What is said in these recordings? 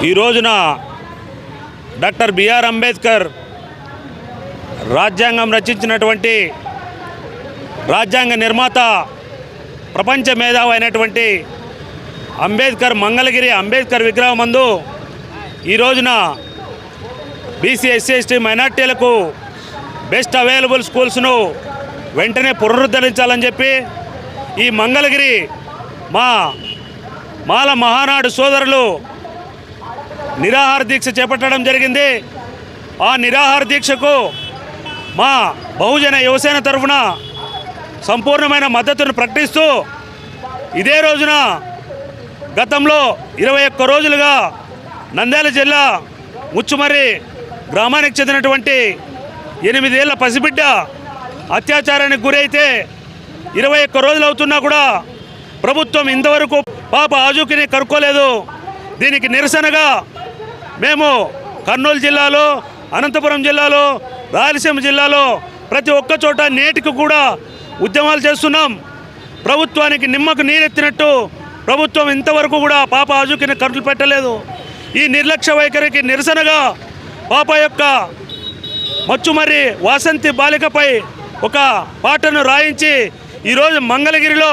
ఈ రోజున doctor BR Ambedkar రాజ్యాంగం రచించినటువంటి రాజ్యాంగ నిర్మాత ప్రపంచ మేధావి అయినటువంటి అంబేద్కర్ మంగళగిరి అంబేద్కర్ విగ్రహం మందు ఈ రోజున బీసీ ఎస్సీ ఎస్టీ మైనార్టీలకు బెస్ట్ అవైలబుల్ స్కూల్స్ను వెంటనే పునరుద్ధరించాలని చెప్పి ఈ మంగళగిరి మా మాల మహానాడు సోదరులు నిరాహార దీక్ష చేపట్టడం జరిగింది. ఆ నిరాహార దీక్షకు మా బహుజన యువసేన తరఫున సంపూర్ణమైన మద్దతును ప్రకటిస్తూ ఇదే రోజున గతంలో ఇరవై ఒక్క రోజులుగా నంద్యాల జిల్లా ముచ్చుమర్రి గ్రామానికి చెందినటువంటి ఎనిమిదేళ్ళ పసిబిడ్డ అత్యాచారానికి గురైతే ఇరవై ఒక్క రోజులు అవుతున్నా కూడా ప్రభుత్వం ఇంతవరకు పాప ఆజుకిని కనుక్కోలేదు. దీనికి నిరసనగా మేము కర్నూలు జిల్లాలో అనంతపురం జిల్లాలో రాయలసీమ జిల్లాలో ప్రతి ఒక్క చోట నేటికి కూడా ఉద్యమాలు చేస్తున్నాం. ప్రభుత్వానికి నిమ్మకు నీరెత్తినట్టు ప్రభుత్వం ఇంతవరకు కూడా పాప ఆజుకిని కరులు పెట్టలేదు. ఈ నిర్లక్ష్య వైఖరికి నిరసనగా పాప యొక్క మచ్చుమర్రి వాసంతి బాలికపై ఒక పాటను రాయించి ఈరోజు మంగళగిరిలో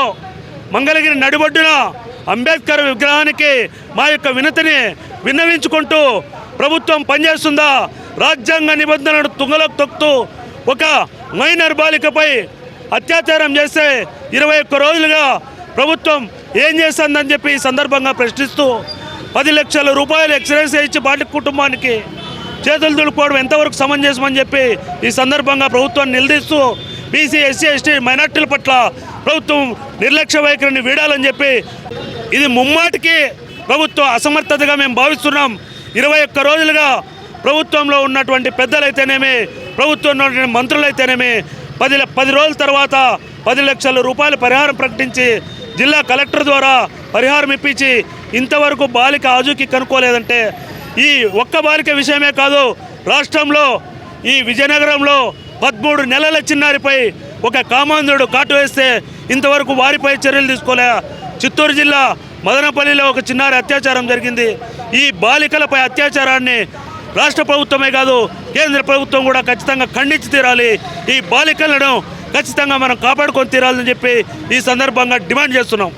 మంగళగిరి నడిబొడ్డున అంబేద్కర్ విగ్రహానికి మా యొక్క వినతిని విన్నవించుకుంటూ ప్రభుత్వం పనిచేస్తుందా? రాజ్యాంగ నిబంధనలను తుంగలకు తొక్కుతూ ఒక మైనర్ బాలికపై అత్యాచారం చేస్తే ఇరవై ఒక్క రోజులుగా ప్రభుత్వం ఏం చేస్తుందని చెప్పి ఈ సందర్భంగా ప్రశ్నిస్తూ పది లక్షల రూపాయలు ఎక్స్రేస్ ఇచ్చి బాలిక కుటుంబానికి చేతులు దులుపుకోవడం ఎంతవరకు సమంజసమని చెప్పి ఈ సందర్భంగా ప్రభుత్వాన్ని నిలదీస్తూ బీసీ ఎస్సీ ఎస్టీ మైనార్టీల పట్ల ప్రభుత్వం నిర్లక్ష్య వైఖరిని వీడాలని చెప్పి ఇది ముమ్మాటికి ప్రభుత్వ అసమర్థతగా మేము భావిస్తున్నాం. ఇరవై ఒక్క రోజులుగా ప్రభుత్వంలో ఉన్నటువంటి పెద్దలైతేనేమి ప్రభుత్వంలో మంత్రులైతేనేమి పది ల- పది రోజుల తర్వాత పది లక్షల రూపాయల పరిహారం ప్రకటించి జిల్లా కలెక్టర్ ద్వారా పరిహారం ఇప్పించి ఇంతవరకు బాలిక ఆజుకి కనుక్కోలేదంటే ఈ ఒక్క బాలిక విషయమే కాదు రాష్ట్రంలో ఈ విజయనగరంలో పదమూడు నెలల చిన్నారిపై ఒక కామాంధుడు కాటు వేస్తే ఇంతవరకు వారిపై చర్యలు తీసుకోలే. చిత్తూరు జిల్లా మదనపల్లిలో ఒక చిన్నారి అత్యాచారం జరిగింది. ఈ బాలికలపై అత్యాచారాన్ని రాష్ట్ర ప్రభుత్వమే కాదు కేంద్ర ప్రభుత్వం కూడా ఖచ్చితంగా ఖండించి తీరాలి. ఈ బాలికలను ఖచ్చితంగా మనం కాపాడుకొని తీరాలని చెప్పి ఈ సందర్భంగా డిమాండ్ చేస్తున్నాం.